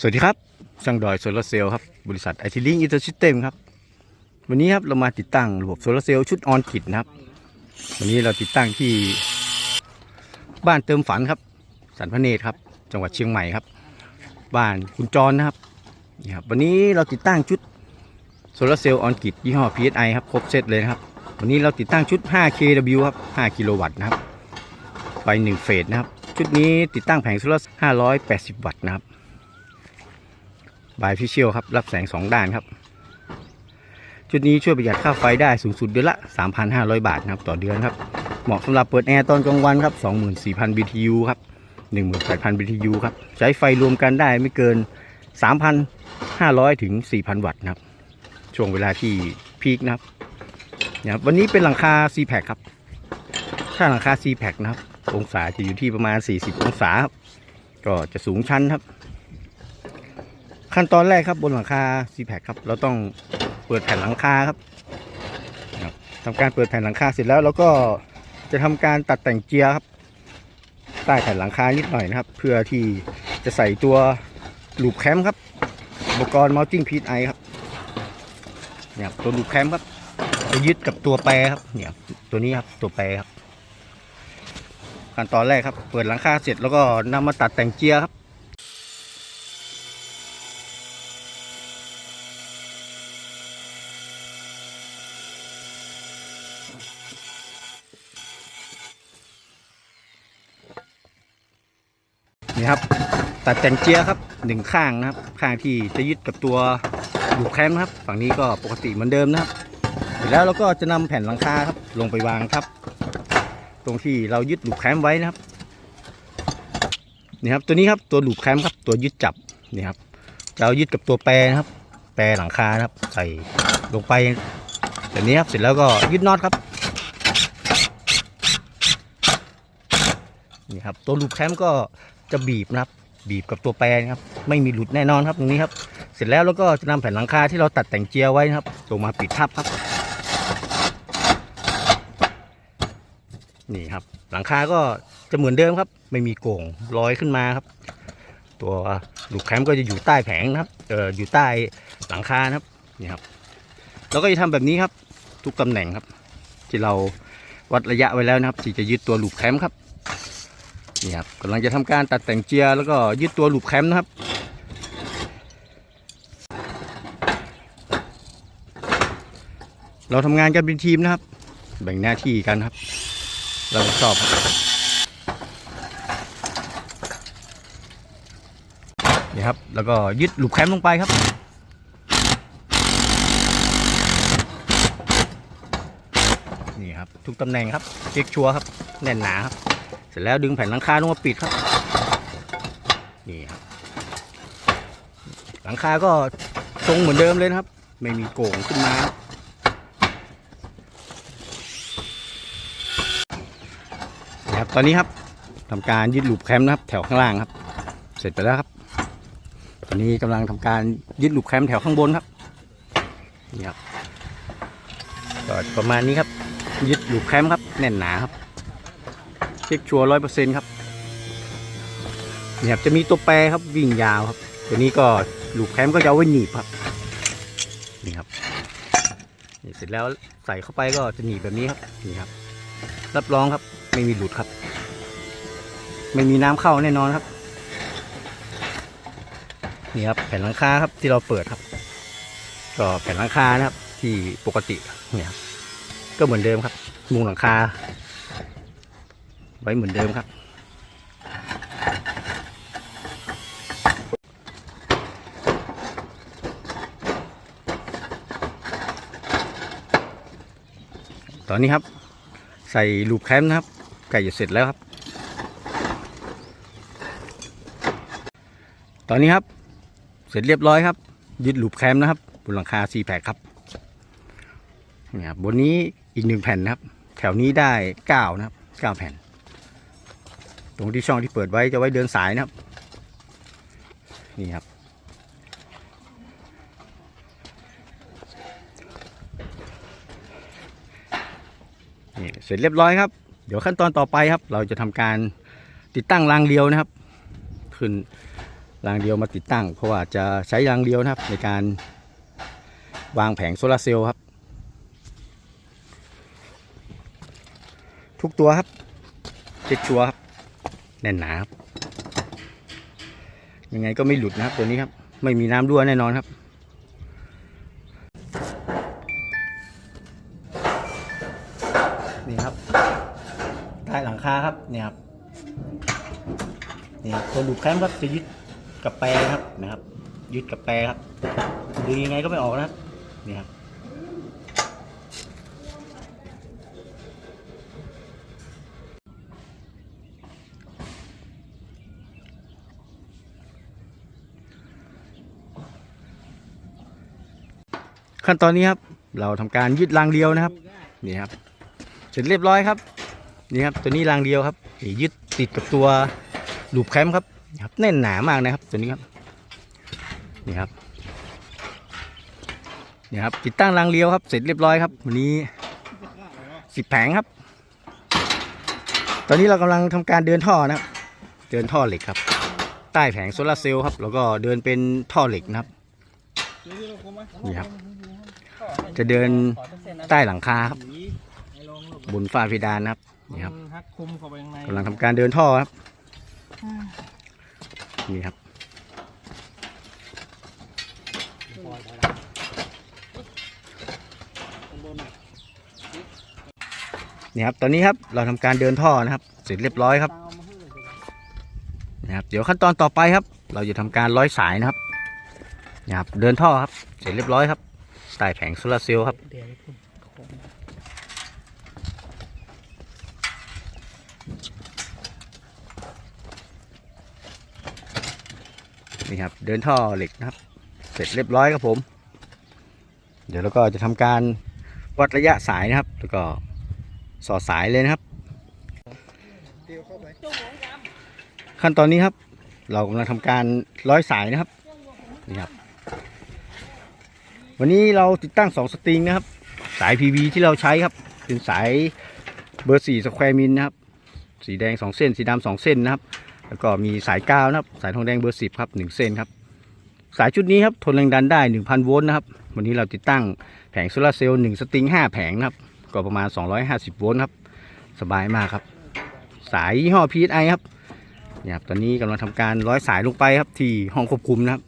สวัสดีครับช่างดอยโซลาร์เซลล์ครับบริษัทไอทีลิงอินเตอร์ซิสเต็มครับ วันนี้ครับเรามาติดตั้งระบบโซลาร์เซลล์ชุดออนกิดนะครับ วันนี้เราติดตั้งที่บ้านเติมฝันครับ สันพระเนตรครับ จังหวัดเชียงใหม่ครับ บ้านคุณจรนะครับนี่ครับ วันนี้เราติดตั้งชุดโซลาร์เซลล์ออนกิดยี่ห้อ PSI ครับครบเซตเลยนะครับ วันนี้เราติดตั้งชุด 5 kW ครับ 5 กิโลวัตต์นะครับไฟ1เฟสนะครับ ชุดนี้ติดตั้งแผงโซลาร์580 วัตต์นะครับ บายพิเชียลครับ รับแสง2ด้านครับ ชุดนี้ช่วยประหยัดค่าไฟได้สูงสุดเดือนละ 3,500 บาทนะครับต่อเดือนครับ เหมาะสำหรับเปิดแอร์ตอนกลางวันครับ 24,000 BTU ครับ 18,000 BTU ครับ ใช้ไฟรวมกันได้ไม่เกิน 3,500 ถึง 4,000 วัตต์นะครับ ช่วงเวลาที่พีคนะครับนะครับวันนี้เป็นหลังคา c p a c ครับ ถ้าหลังคา c p a c นะครับ องศาจะอยู่ที่ประมาณ 40 องศาครับ ก็จะสูงชั้นครับ ขั้นตอนแรกครับบนหลังคา c p a c ครับ เราต้องเปิดแผ่นหลังคาครับนะครับทำการเปิดแผ่นหลังคาเสร็จแล้วเราก็จะทำการตัดแต่งเจียร์ครับ ใต้แผ่นหลังคานิดหน่อยนะครับ เพื่อที่จะใส่ตัวลูปแคมป์ครับอุปกรณ์ mounting p i ครับเนี่ยตัวลูปแคมป์ครับจะยึดกับตัวแปรครับเนี่ยตัวนี้ครับตัวแปรครับขั้นตอนแรกครับ เปิดหลังคาเสร็จแล้วก็นำมาตัดแต่งเจียร์ครับ นี่ครับ ตัดแต่งเจียครับหนึ่งข้างนะครับ ข้างที่จะยึดกับตัวลูแคมป์ครับ ฝั่งนี้ก็ปกติเหมือนเดิมนะครับเสร็จแล้วเราก็จะนำแผ่นหลังคาครับ ลงไปวางครับ ตรงที่เรายึดลูกแคมป์ไว้นะครับนี่ครับตัวนี้ครับตัวลูกแคมป์ครับ ตัวยึดจับนี่ครับจะเอายึดกับตัวแปรนะครับ แปรหลังคานะครับ ใส่ลงไปแบบนี้ครับเสร็จแล้วก็ยึดน็อตครับนี่ครับตัวลูกแคมป์ก็ จะบีบนะครับ บีบกับตัวแปรนะครับ ไม่มีหลุดแน่นอนครับตรงนี้ครับ เสร็จแล้วเราก็จะนำแผ่นหลังคาที่เราตัดแต่งเจียร์ไว้นะครับลงมาปิดทับครับ นี่ครับ หลังคาก็จะเหมือนเดิมครับ ไม่มีโก่งลอยขึ้นมาครับ ตัวลูกแคมป์ก็จะอยู่ใต้แผงนะครับเอออยู่ใต้หลังคานะครับนี่ครับเราก็จะทำแบบนี้ครับ ทุกตำแหน่งครับ ที่เราวัดระยะไว้แล้วนะครับ ที่จะยึดตัวลูกแคมป์ครับ นี่ครับกำลังจะทำการตัดแต่งเจียแล้วก็ยึดตัวลูปแคมป์นะครับเราทำงานกันเป็นทีมนะครับ แบ่งหน้าที่กันครับ เราชอบ นี่ครับ แล้วก็ยึดลูปแคมป์ลงไปครับ นี่ครับ ทุกตำแหน่งครับเช็คชัวร์ครับ แน่นหนาครับ ร็จแล้วดึงแผ่นหลังคาลงมาปิดครับ นี่ครับ หลังคาก็ทรงเหมือนเดิมเลยนะครับ ไม่มีโก่งขึ้นมานะครับ ตอนนี้ครับทำการยึดลูปแคมป์นะครับ แถวข้างล่างครับ เสร็จไปแล้วครับ ตอนนี้กำลังทำการยึดลูปแคมป์แถวข้างบนครับ นี่ครับก็ประมาณนี้ครับ ยึดลูปแคมป์ครับ แน่นหนาครับ เช็คชัวร้อยเปอร์เซ็นต์ครับเนี่ยครับจะมีตัวแปรครับวิ่งยาวครับตัวนี้ก็ลูกแคมป์ก็จะเอาไว้หนีบครับนี่ครับนี่เสร็จแล้วใส่เข้าไปก็จะหนีบแบบนี้ครับนี่ครับ รับรองครับไม่มีหลุดครับ ไม่มีน้ำเข้าแน่นอนครับนี่ครับแผ่นหลังคาครับที่เราเปิดครับ ก็แผ่นหลังคานะครับที่ปกติเนี่ยครับก็เหมือนเดิมครับมุงหลังคา ว้เหมือนเดิมครับ ตอนนี้ครับ ใส่ลูปแคมนะครับ ไก่จะเสร็จแล้วครับ ตอนนี้ครับ เสร็จเรียบร้อยครับ ยึดลูปแคมนะครับบนหลังคา4แผกครับนี่ครับบนนี้อีกหนึ่งแผ่นนะครับ แถวนี้ได้เก้านะครับเก้าแผ่น ตรงที่ช่องที่เปิดไว้จะไว้เดินสายนะครับ นี่ครับ นี่เสร็จเรียบร้อยครับ เดี๋ยวขั้นตอนต่อไปครับ เราจะทำการติดตั้งรางเลียวนะครับ ขึ้นรางเดียวมาติดตั้ง เพราะว่าจะใช้รางเดียวนะครับ ในการวางแผงโซลาร์เซลล์ครับ ทุกตัวครับเช็คชัวร์ครับ แน่นหนาครับยังไงก็ไม่หลุดนะครับตัวนี้ครับ ไม่มีน้ำรั่วแน่นอนครับนี่ครับใต้หลังคาครับเนี่ยครับนี่ตัวดูดแคมป์ครับจะยึดกับแปรครับนะครับ ยึดกับแปรครับดึงยังไงก็ไม่ออกนะครับนี่ครับ ขั้นตอนนี้ครับเราทำการยึดรางเดียวนะครับนี่ครับเสร็จเรียบร้อยครับนี่ครับตัวนี้รางเดียวครับอียึดติดกับตัวลูปแคมป์ครับนี่ครับแน่นหนามากนะครับตัวนี้ครับนี่ครับนี่ครับติดตั้งรางเดียวครับ เสร็จเรียบร้อยครับ วันนี้สิบแผงครับ ตอนนี้เรากำลังทำการเดินท่อนะครับ เดินท่อเหล็กครับ ใต้แผงโซลาร์เซลล์ครับ แล้วก็เดินเป็นท่อเหล็กนะครับนี่ครับ จะเดินใต้หลังคาครับบนฝ้าเพดานนะครับนี่ครับฮักคุมเข้าไปข้างในกำลังทำการเดินท่อครับนี่ครับนี่ครับตอนนี้ครับเราทำการเดินท่อนะครับ เสร็จเรียบร้อยครับนะครับ เดี๋ยวขั้นตอนต่อไปครับ เราจะทำการร้อยสายนะครับนะครับ เดินท่อครับ เสร็จเรียบร้อยครับ ใต้แผงโซลาร์เซลล์ครับนี่ครับ เดินท่อเหล็กนะครับ เสร็จเรียบร้อยครับผม เดี๋ยวเราก็จะทำการวัดระยะสายนะครับ แล้วก็สอดสายเลยนะครับ ขั้นตอนนี้ครับ เรากำลังทำการร้อยสายนะครับนี่ครับ วันนี้เราติดตั้งสองสตริงนะครับ สาย PV ที่เราใช้ครับ เป็นสายเบอร์สี่สแควร์มิลนะครับ สีแดงสองเส้น สีดำสองเส้นนะครับ แล้วก็มีสายกาวนะครับ สายทองแดงเบอร์สิบครับหนึ่งเส้นครับ สายชุดนี้ครับทนแรงดันได้1,000โวลต์นะครับ วันนี้เราติดตั้งแผงโซลาร์เซลล์1สตริง5แผงนะครับ ก็ประมาณ250โวลต์ครับ สบายมากครับ สายยี่ห้อ PSI ครับเนี่ยครับตอนนี้กำลังทำการร้อยสายลงไปครับที่ห้องควบคุมนะครับ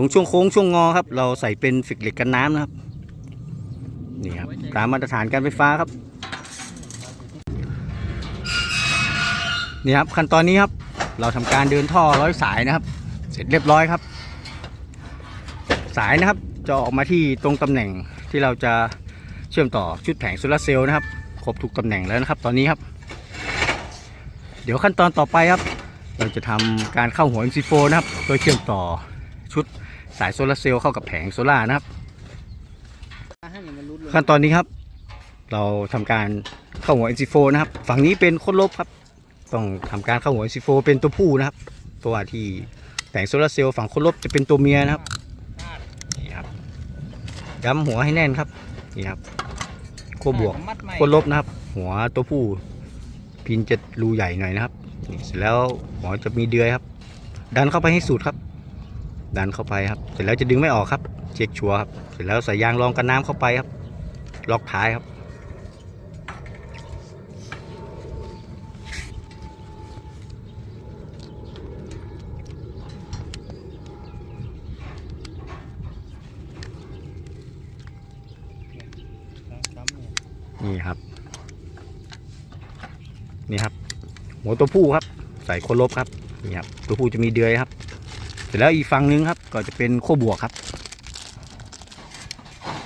ตรงช่วงโค้งช่วงงอครับ เราใส่เป็นฟิกเหล็กกันน้ำนะครับนี่ครับตามมาตรฐานการไฟฟ้าครับนี่ครับขั้นตอนนี้ครับ เราทำการเดินท่อร้อยสายนะครับ เสร็จเรียบร้อยครับ สายนะครับจะออกมาที่ตรงตำแหน่งที่เราจะเชื่อมต่อชุดแผงโซลาร์เซลล์นะครับครบทุกตำแหน่งแล้วนะครับ ตอนนี้ครับ เดี๋ยวขั้นตอนต่อไปครับ เราจะทำการเข้าหัว MC4 นะครับโดยเชื่อมต่อ สายโซลาร์เซลล์เข้ากับแผงโซลาร์นะครับ ขั้นตอนนี้ครับ เราทำการเข้าหัว MC4 นะครับ ฝั่งนี้เป็นโคตรลบครับ ต้องทำการเข้าหัว MC4 เป็นตัวผู้นะครับ ตัวที่แผงโซลาร์เซลล์ฝั่งโคตรลบจะเป็นตัวเมียนะครับนี่ครับย้ำหัวให้แน่นครับนี่ครับขั้วบวกมัดใหม่ขั้วลบนะครับ หัวตัวผู้พินจะรูใหญ่หน่อยนะครับนี่เสร็จแล้วหัวจะมีเดือยครับ ดันเข้าไปให้สุดครับ ดันเข้าไปครับ เสร็จแล้วจะดึงไม่ออกครับ เช็คชัวร์ครับ เสร็จแล้วใส่ยางรองกันน้ำเข้าไปครับ ล็อกท้ายครับ นี่ครับ นี่ครับ หัวตัวผู้ครับ ใส่โคลบครับ นี่ครับ ตัวผู้จะมีเดือยครับ เสร็จแล้วอีกฝั่งหนึงครับ ก็จะเป็นโคบวกครับ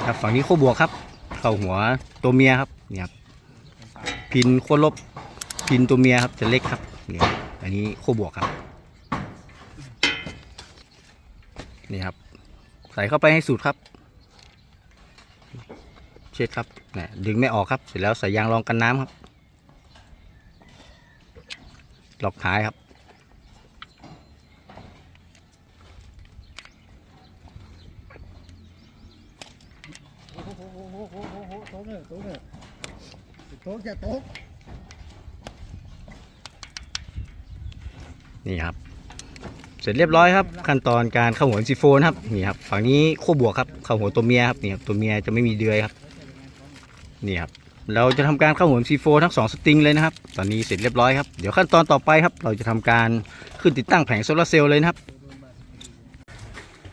ครับฝั่งนี้โคบวกครับ เข้าหัวตัวเมียครับเนี่ครับพินโคลบพินตัวเมียครับจะเล็กครับเนี่ครับอันนี้โคบวกครับ นี่ครับ ใส่เข้าไปให้สุดครับ เช็ดครับเนี่ยดึงไม่ออกครับ เสร็จแล้วใส่ยางรองกันน้ำครับ หลอกท้ายครับ โอ้โหโอ้โหโอ้โหโอ้โหโต๊ะเนี่ยโต๊ะเนี่ย โต๊ะอย่าโต๊ะนี่ครับ เสร็จเรียบร้อยครับ ขั้นตอนการเข้าหัวซีโฟนะครับนี่ครับฝั่งนี้ขั้วบวกครับเข้าหัวตัวเมียครับนี่ครับตัวเมียจะไม่มีเดือยครับนี่ครับเราจะทำการเข้าหัวซีโฟทั้งสองสตริงเลยนะครับ ตอนนี้เสร็จเรียบร้อยครับเดี๋ยวขั้นตอนต่อไปครับ เราจะทำการขึ้นติดตั้งแผงโซลาร์เซลล์เลยนะครับ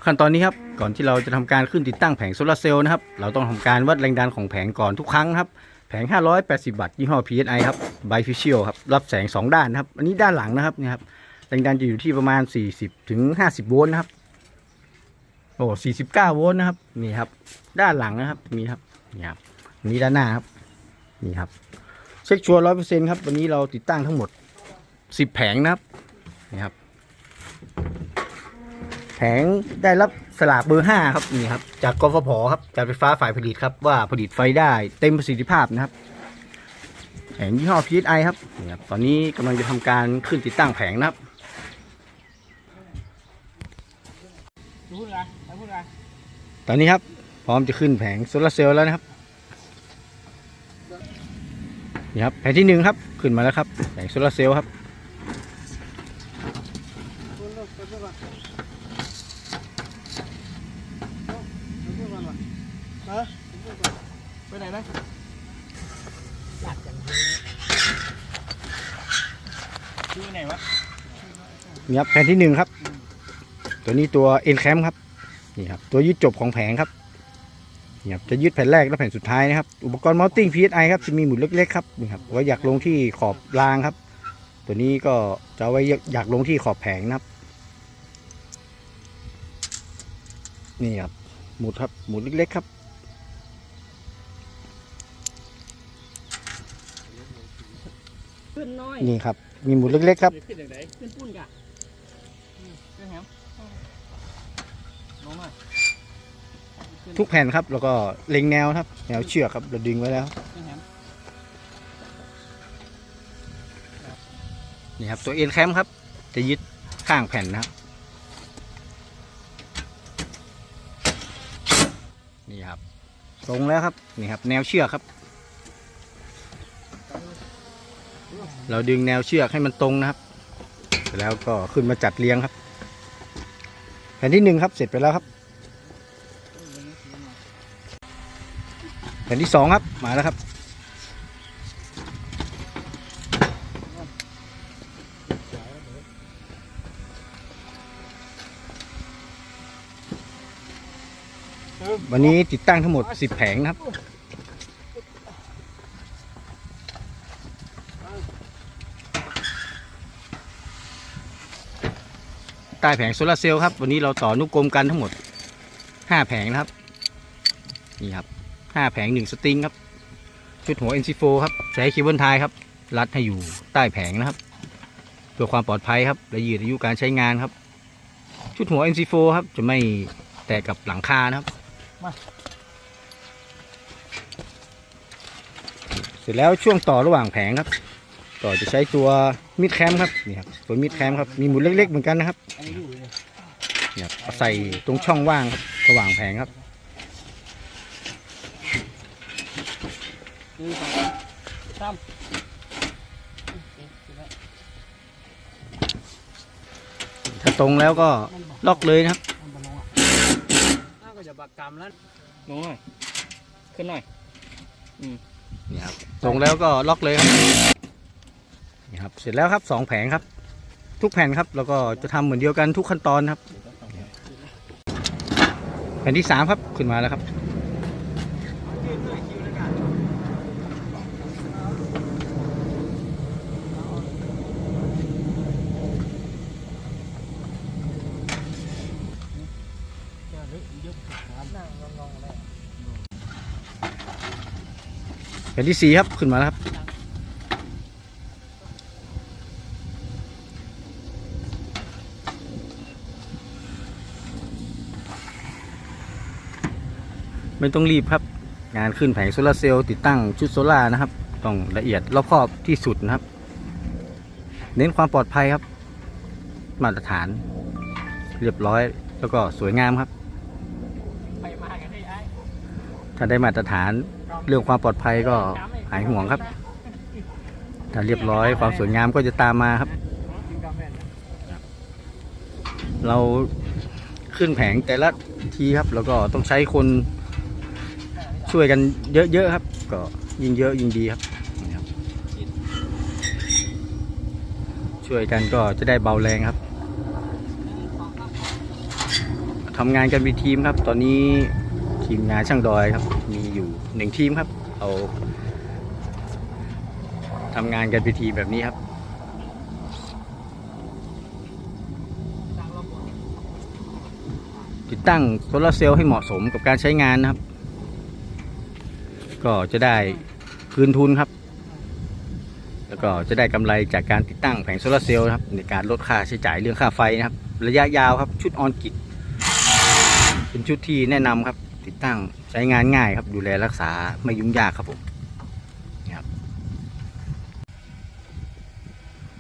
ขั้นตอนนี้ครับก่อนที่เราจะทำการขึ้นติดตั้งแผงโซลาร์เซลล์นะครับ เราต้องทำการวัดแรงดันของแผงก่อนทุกครั้งครับ แผง 580วัตต์ยี่ห้อ PSI ครับ Bifacial ครับ รับแสง 2 ด้านนะครับ อันนี้ด้านหลังนะครับนี่ครับแรงดันจะอยู่ที่ประมาณ 40 ถึง 50 โวลต์นะครับ โอ้49 โวลต์นะครับ นี่ครับ ด้านหลังนะครับนี่ครับ นี่ครับนนี้ด้านหน้าครับ นี่ครับ เช็คชัวร์ร้อยเปอร์เซ็นต์ครับ วันนี้เราติดตั้งทั้งหมด 10 แผงนะครับ นี่ครับ แผงได้รับ สลากเบอร์5ครับนี่ครับจากกฟผครับการไฟฟ้าฝ่ายผลิตครับว่าผลิตไฟได้เต็มประสิทธิภาพนะครับแผงยี่ห้อ PSI ครับนี่ครับตอนนี้กำลังจะทำการขึ้นติดตั้งแผงนะครับตอนนี้ครับพร้อมจะขึ้นแผงโซลาร์เซลล์แล้วนะครับนี่ครับแผงที่หนึ่งครับขึ้นมาแล้วครับแผงโซลาร์เซลล์ครับ พูดเลิกไปพูดก่อนไปพูดก่อนวะเออไปพูดก่อนไปไหนนะอยากจังเลยชื่อไหนวะ นี่ครับแผงที่หนึ่งครับ ตัวนี้ตัว e n c a m ครับนี่ครับตัวยึดจบของแผงครับนี่ครับจะยึดแผ่นแรกและแผ่นสุดท้ายนะครับ อุปกรณ์ mounting PSI ครับจะมีหมุดเล็กๆครับนี่ครับไว้อยากลงที่ขอบรางครับ ตัวนี้ก็จะเอาไว้อยากลงที่ขอบแผงนะครับ นี่ครับหมุดครับหมุดเล็กๆครับขึ้นน้อยนี่ครับ มีหมุดเล็กๆครับ ขึ้นอย่างไหนขึ้นปุ้นกะขึ้นแฮมลงหน่อยทุกแผ่นครับ แล้วก็เล็งแนวครับ แนวเชือกครับเราดึงไว้แล้ว ขึ้นแฮมนี่ครับ ตัวเอ็นแคมครับ จะยึดข้างแผ่นนะครับ นี่ครับ ตรงแล้วครับ นี่ครับ แนวเชือกครับ เราดึงแนวเชือกให้มันตรงนะครับ เสร็จแล้วก็ขึ้นมาจัดเรียงครับ แผ่นที่หนึ่งครับเสร็จไปแล้วครับ แผ่นที่สองครับมาแล้วครับ วันนี้ติดตั้งทั้งหมด 10 แผงนะครับ ใต้แผงโซลาร์เซลล์ครับ วันนี้เราต่อนุกรมกันทั้งหมด5แผงนะครับ นี่ครับ5แผง1สตริงครับ ชุดหัว NC4 ครับใช้เคเบิลไทยครับ รัดให้อยู่ใต้แผงนะครับ เพื่อความปลอดภัยครับ และยืดอายุการใช้งานครับ ชุดหัว NC4 ครับ จะไม่แตกกับหลังคานะครับเสร็จแล้วช่วงต่อระหว่างแผงครับ ต่อจะใช้ตัวมิดแคมครับนี่ครับตัวมิดแคมครับมีหมุดเล็ก ๆ เหมือนกันนะครับอันนี้อยู่เลยเนี่ยครับเอาใส่ตรงช่องว่างครับระหว่างแผงครับหนึ่งสองสามถ้าตรงแล้วก็ล็อกเลยนะครับมันบอลงอะน่าก็จะบักกรรมแล้วลงหน่อย ขึ้นหน่อยนี่ครับ ตรงแล้วก็ล็อกเลยครับนี่ ครับ เสร็จแล้วครับสองแผงครับ ทุกแผ่นครับ แล้วก็จะทำเหมือนเดียวกันทุกขั้นตอนครับ แผ่นที่สามครับขึ้นมาแล้วครับแผ่นที่สี่ครับขึ้นมาแล้วครับ ไม่ต้องรีบครับ งานขึ้นแผงโซลาร์เซลล์ติดตั้งชุดโซลาร์นะครับ ต้องละเอียดรอบคอบที่สุดนะครับ เน้นความปลอดภัยครับ มาตรฐาน เรียบร้อยแล้วก็สวยงามครับไปมากันได้ไอ้ถ้าได้มาตรฐานเรื่องความปลอดภัยก็หายห่วงครับ ถ้าเรียบร้อยความสวยงามก็จะตามมาครับ เราขึ้นแผงแต่ละทีครับ แล้วก็ต้องใช้คน ช่วยกันเยอะๆครับ ก็ยิ่งเยอะยิ่งดีครับช่วยกันก็จะได้เบาแรงครับทำงานกันเป็นทีมครับ ตอนนี้ทีมงานช่างดอยครับ มีอยู่หนึ่งทีมครับ เอาทำงานกันเป็นทีมแบบนี้ครับติดตั้งโซลาร์เซลล์ให้เหมาะสมกับการใช้งานนะครับ ก็จะได้คืนทุนครับ แล้วก็จะได้กำไรจากการติดตั้งแผงโซลาร์เซลล์ครับ ในการลดค่าใช้จ่ายเรื่องค่าไฟนะครับ ระยะยาวครับชุดออนกิจเป็นชุดที่แนะนำครับ ติดตั้งใช้งานง่ายครับ ดูแลรักษาไม่ยุ่งยากครับผมนี่ครับ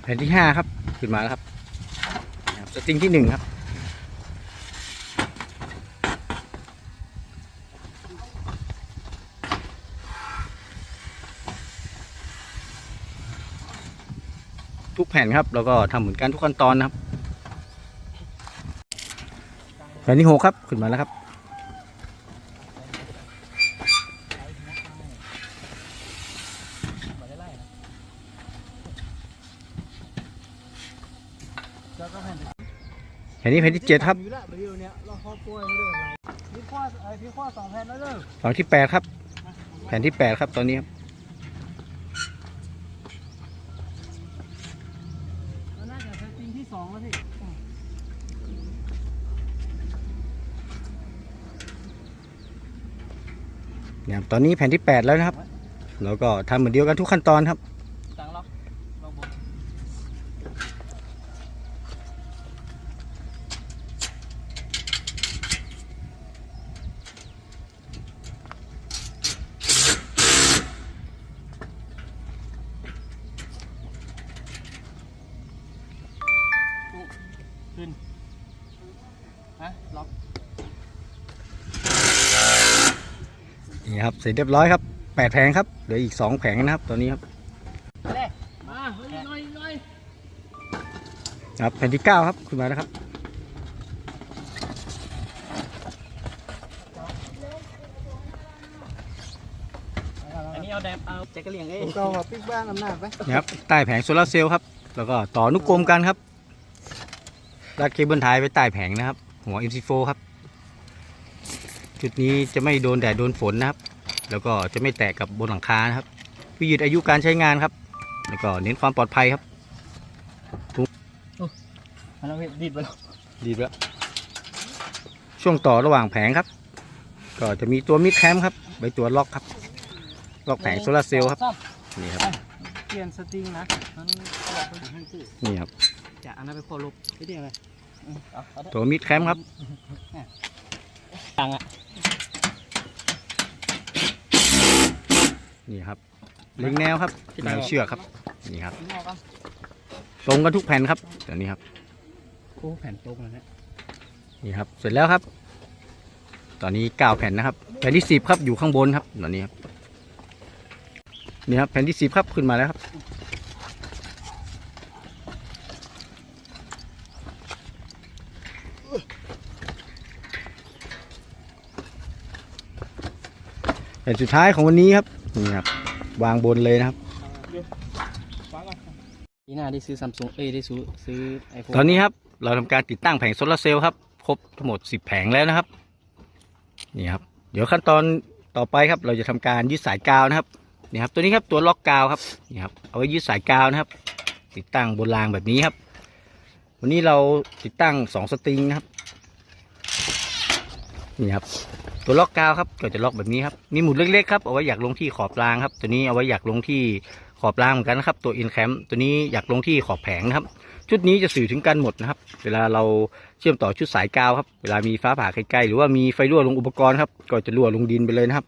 แผ่นที่ห้าครับขึ้นมาแล้วครับสตริงที่หนึ่งครับ ทุกแผ่นครับ แล้วก็ทำเหมือนกันทุกขั้นตอนนะครับ แผ่นที่หกครับขึ้นมาแล้วครับแล้วก็แผ่นแผ่นนี้แผ่นที่เจ็ดครับอยู่ละเดี๋ยวเนี้ยเราข้อกล้วยไม่ได้อะไรพี่ข้อไอ้พี่ข้อสองแผ่นแล้วเด้อฝั่งที่แปดครับ แผ่นที่แปดครับตอนนี้ครับ แล้วน่าจะเซตติ้งที่สองแล้วพี่ เนี่ยครับ ตอนนี้แผ่นที่แปดแล้วนะครับ แล้วก็ทำเหมือนเดียวกันทุกขั้นตอนครับ ตังล็อกลองบน ขึ้นฮะล็อก นี่ ครับเสร็จเรียบร้อยครับแปดแผงครับเหลืออีกสองแผงนะครับตอนนี้ครับเด้มาเฮ้ยหน่อยหน่อยครับแผ่นที่เก้าครับขึ้นมาแล้วครับอันนี้เอาแดมเอาแจ็คกระเหลี่ยงเอ้ผมก็มาปิ๊กบ้านอำนาจไปนี่ครับใต้แผงโซลาร์เซลล์ครับ แล้วก็ต่ออนุกรมกันครับรัดเคเบิลไทยไว้ใต้แผงนะครับ หัว MC4 ครับ จุดนี้จะไม่โดนแดดโดนฝนนะครับ แล้วก็จะไม่แตกกับบนหลังคานะครับวิยืดอายุการใช้งานครับ แล้วก็เน้นความปลอดภัยครับมาแล้วพี่ดีดไปแล้วดีแล้ว ช่วงต่อระหว่างแผงครับ ก็จะมีตัวมิดแคมครับไว้ตัวล็อกครับ ล็อกแผงโซลาร์เซลล์ครับนี่ครับเปลี่ยนสตริงนะนั้นล็อกไปให้ตู้นี่ครับจะอันนั้นไปโคลบไม่ได้อะไรเอาเอาได้ตัวมิดแคมครับตังอะ นี่ครับเล็งแนวครับแนวเชือกครับนี่ครับทิ้งออกอะตรงกันทุกแผ่นครับตัวนี้ครับโอ้แผ่นตรงเลยนะนี่ครับเสร็จแล้วครับ ตอนนี้เก้าแผ่นนะครับ แผ่นที่สิบครับอยู่ข้างบนครับตอนนี้ครับนี่ครับแผ่นที่สิบครับขึ้นมาแล้วครับแผ่นสุดท้ายของวันนี้ครับ นี่ครับวางบนเลยนะครับฟังก่อนปีหน้าได้ซื้อซัมซุงเอ้ยได้ซื้อซื้อไอโฟนตอนนี้ครับ เราทำการติดตั้งแผงโซลาร์เซลล์ครับ ครบทั้งหมด 10 แผงแล้วนะครับ นี่ครับ เดี๋ยวขั้นตอนต่อไปครับ เราจะทำการยึดสายกาวนะครับ นี่ครับ ตัวนี้ครับตัวล็อกกาวครับ นี่ครับ เอาไว้ยึดสายกาวนะครับ ติดตั้งบนรางแบบนี้ครับ วันนี้เราติดตั้ง 2 สตริงนะครับ นี่ครับ ตัวล็อกกาวครับก็จะล็อกแบบนี้ครับมีหมุดเล็กๆครับเอาไว้อยากลงที่ขอบรางครับ ตัวนี้เอาไว้อยากลงที่ขอบรางเหมือนกันนะครับ ตัวอินแคมตัวนี้อยากลงที่ขอบแผงนะครับ ชุดนี้จะสื่อถึงกันหมดนะครับ เวลาเราเชื่อมต่อชุดสายกาวครับ เวลามีฟ้าผ่าใกล้ๆหรือว่ามีไฟรั่วลงอุปกรณ์ครับก็จะรั่วลงดินไปเลยนะครับ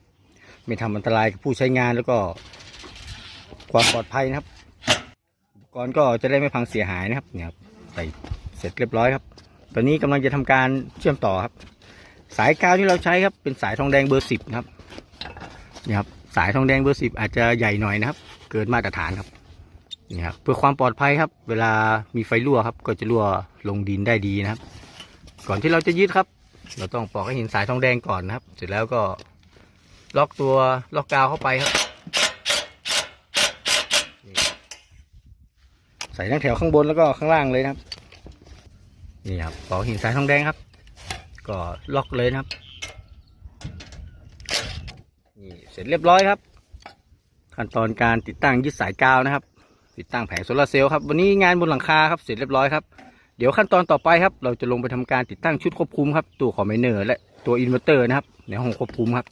ไม่ทำอันตรายกับผู้ใช้งานแล้วก็ ความปลอดภัยนะครับ อุปกรณ์ก็จะได้ไม่พังเสียหายนะครับเนี่ยใส่เสร็จเรียบร้อยครับ ตอนนี้กำลังจะทำการเชื่อมต่อครับ สายกาวที่เราใช้ครับ เป็นสายทองแดงเบอร์สิบนะครับนี่ครับ สายทองแดงเบอร์สิบอาจจะใหญ่หน่อยนะครับ เกินมาตรฐานครับนี่ครับเพื่อความปลอดภัยครับ เวลามีไฟรั่วครับ ก็จะรั่วลงดินได้ดีนะครับ ก่อนที่เราจะยึดครับ เราต้องปอกให้หินสายทองแดงก่อนนะครับ เสร็จแล้วก็ล็อกตัวล็อกกาวเข้าไปครับใส่ทั้งแถวข้างบนแล้วก็ข้างล่างเลยนะครับ นี่ครับปอกหินสายทองแดงครับ ก็ล็อกเลยนะครับ นี่เสร็จเรียบร้อยครับ ขั้นตอนการติดตั้งยึดสายกาวนะครับ ติดตั้งแผงโซลาร์เซลล์ครับ วันนี้งานบนหลังคาครับ เสร็จเรียบร้อยครับ เดี๋ยวขั้นตอนต่อไปครับ เราจะลงไปทำการติดตั้งชุดควบคุมครับ ตัวคอมไบเนอร์และตัวอินเวอร์เตอร์นะครับ ในห้องควบคุมครับ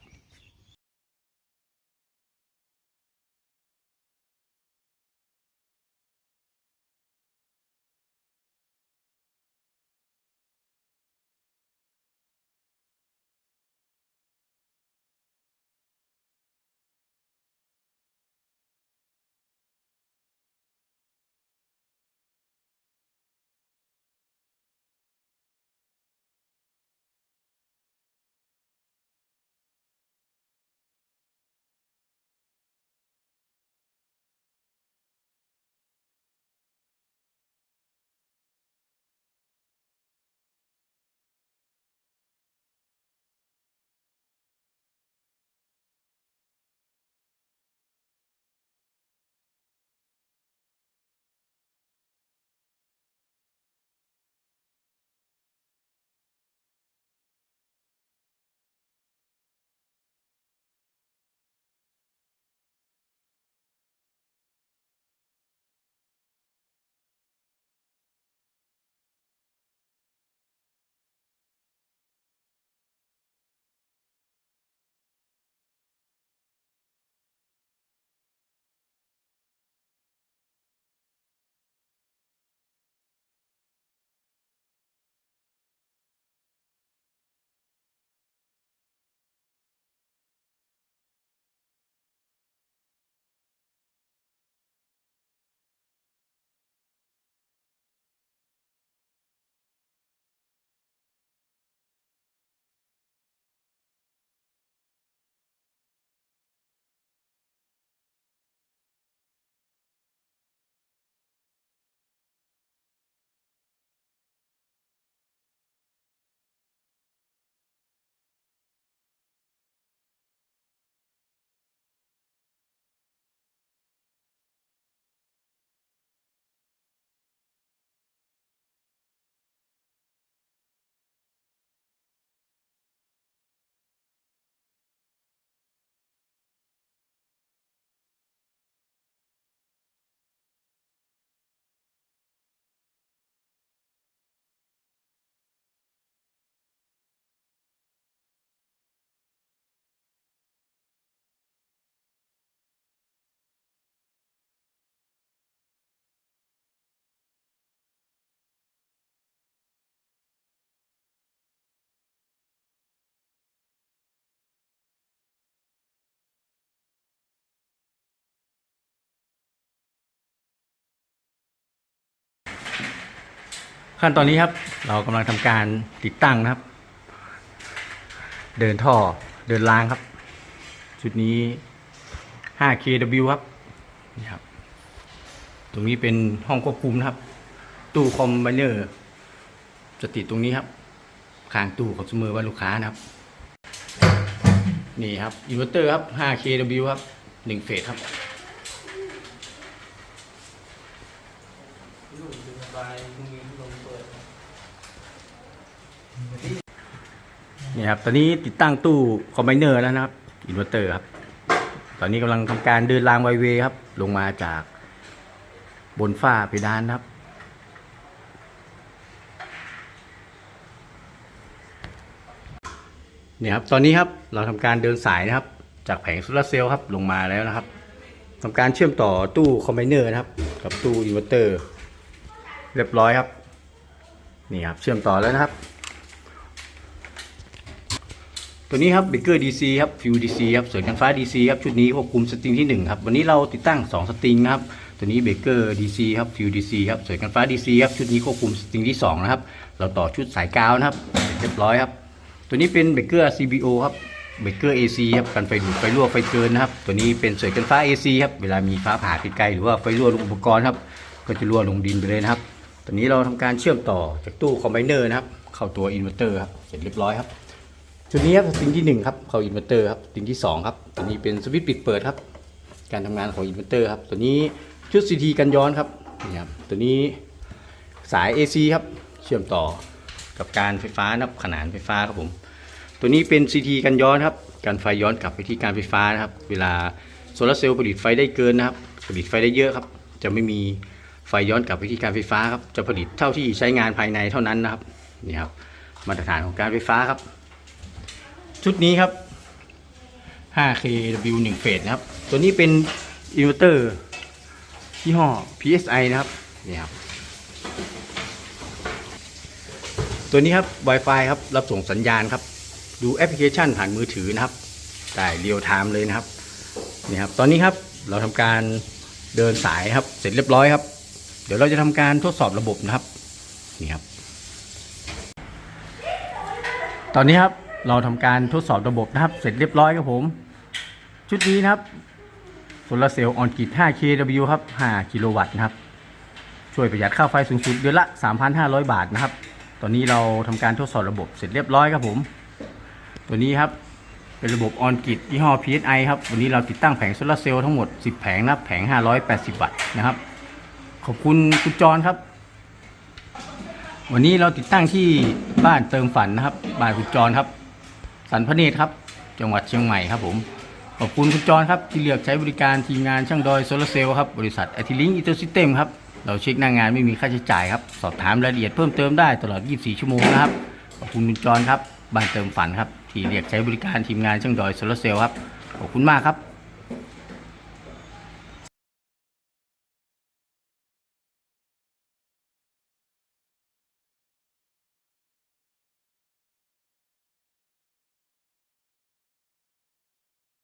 ขั้นตอนนี้ครับ เรากำลังทำการติดตั้งนะครับ เดินท่อเดินรางครับ ชุดนี้ 5kW ครับนี่ครับ ตรงนี้เป็นห้องควบคุมนะครับ ตู้คอมไบเนอร์ จะติดตรงนี้ครับข้างตู้ของสมือว่าลูกค้านะครับ นี่ครับอินเวอร์เตอร์ครับ 5kW ครับ1เฟสครับ นี่ครับ ตอนนี้ติดตั้งตู้คอมไบเนอร์แล้วนะครับ อินเวอร์เตอร์ครับ ตอนนี้กำลังทำการเดินรางไวเวครับ ลงมาจากบนฝ้าเพดานครับ เนี่ยครับ ตอนนี้ครับ เราทำการเดินสายนะครับ จากแผงโซลาร์เซลล์ครับ ลงมาแล้วนะครับทำการเชื่อมต่อตู้คอมไบเนอร์นะครับ กับตู้อินเวอร์เตอร์ เรียบร้อยครับ นี่ครับ เชื่อมต่อแล้วนะครับ ตัวนี้ครับเบเกอร์ DC ครับฟิว DC ครับสวยกันฟ้า DC ครับชุดนี้ควบคุมสตริงที่ 1 ครับ วันนี้เราติดตั้ง 2 สตริงนะครับตัวนี้เบเกอร์ DC ครับฟิว DC ครับสวยกันฟ้า DC ครับชุดนี้ควบคุมสตริงที่ 2 นะครับ เราต่อชุดสายกาวนะครับเรียบร้อยครับ ตัวนี้เป็นเบเกอร์ CBO ครับเบเกอร์ AC ครับกันไฟดูดไฟรั่วไฟเกินนะครับ ตัวนี้เป็นสวยกันฟ้า AC ครับเวลามีฟ้าผ่าไกลๆหรือว่าไฟรั่วลงอุปกรณ์ครับก็จะรั่วลงดินไปเลยนะครับ ตอนนี้เราทำการเชื่อมต่อจากตู้คอมไบเนอร์นะครับ เข้าตัวอินเวอร์เตอร์ครับเสร็จเรียบร้อยครับ ชุดนี้ครับสปริงที่หนึ่งครับเข้าอินเวอร์เตอร์ครับสปริงที่สองครับตัวนี้เป็นสวิตช์ปิดเปิดครับ การทำงานของอินเวอร์เตอร์ครับตัวนี้ชุด CT กันย้อนครับนี่ครับตัวนี้สาย AC ครับเชื่อมต่อกับการไฟฟ้านะครับขนานไฟฟ้าครับผม ตัวนี้เป็น CT กันย้อนครับการไฟย้อนกลับไปที่การไฟฟ้านะครับ เวลาโซลาร์เซลล์ผลิตไฟได้เกินนะครับ ผลิตไฟได้เยอะครับ จะไม่มีไฟย้อนกลับไปที่การไฟฟ้าครับ จะผลิตเท่าที่ใช้งานภายในเท่านั้นนะครับนี่ครับมาตรฐานของการไฟฟ้าครับ ชุดนี้ครับ 5kW 1เฟสนะครับ ตัวนี้เป็นอินเวอร์เตอร์ยี่ห้อ PSI นะครับนี่ครับ ตัวนี้ครับ Wi-Fi ครับ รับส่งสัญญาณครับ ดูแอปพลิเคชันผ่านมือถือนะครับได้เรียลไทม์เลยนะครับนี่ครับ ตอนนี้ครับเราทำการเดินสายครับ เสร็จเรียบร้อยครับ เดี๋ยวเราจะทำการทดสอบระบบนะครับนี่ครับ ตอนนี้ครับ เราทำการทดสอบระบบนะครับ เสร็จเรียบร้อยครับผม ชุดนี้นะครับโซลาร์เซลล์ออนกิต 5kW ครับ 5 กิโลวัตต์นะครับ ช่วยประหยัดค่าไฟสูงสุดเดือนละ 3,500 บาทนะครับ ตอนนี้เราทำการทดสอบระบบเสร็จเรียบร้อยครับผม ตัวนี้ครับเป็นระบบออนกิตยี่ห้อ PSI ครับ วันนี้เราติดตั้งแผงโซลาร์เซลล์ทั้งหมด 10 แผงนะครับแผง 580 วัตต์นะครับ ขอบคุณคุณจรครับ วันนี้เราติดตั้งที่บ้านเติมฝันนะครับ บ้านคุณจรครับ สันพระเนตรครับ จังหวัดเชียงใหม่ครับผมขอบคุณคุณจรครับที่เลือกใช้บริการทีมงานช่างดอยโซลาร์เซลล์ครับบริษัทอทิลิงอินเตอร์ซิสเต็มครับเราเช็คหน้างงานไม่มีค่าใช้จ่ายครับ สอบถามรายละเอียดเพิ่มเติมได้ตลอด 24 ชั่วโมงนะครับ ขอบคุณคุณจรครับบ้านเติมฝันครับที่เรียกใช้บริการทีมงานช่างดอยโซลาร์เซลล์ครับขอบคุณมากครับ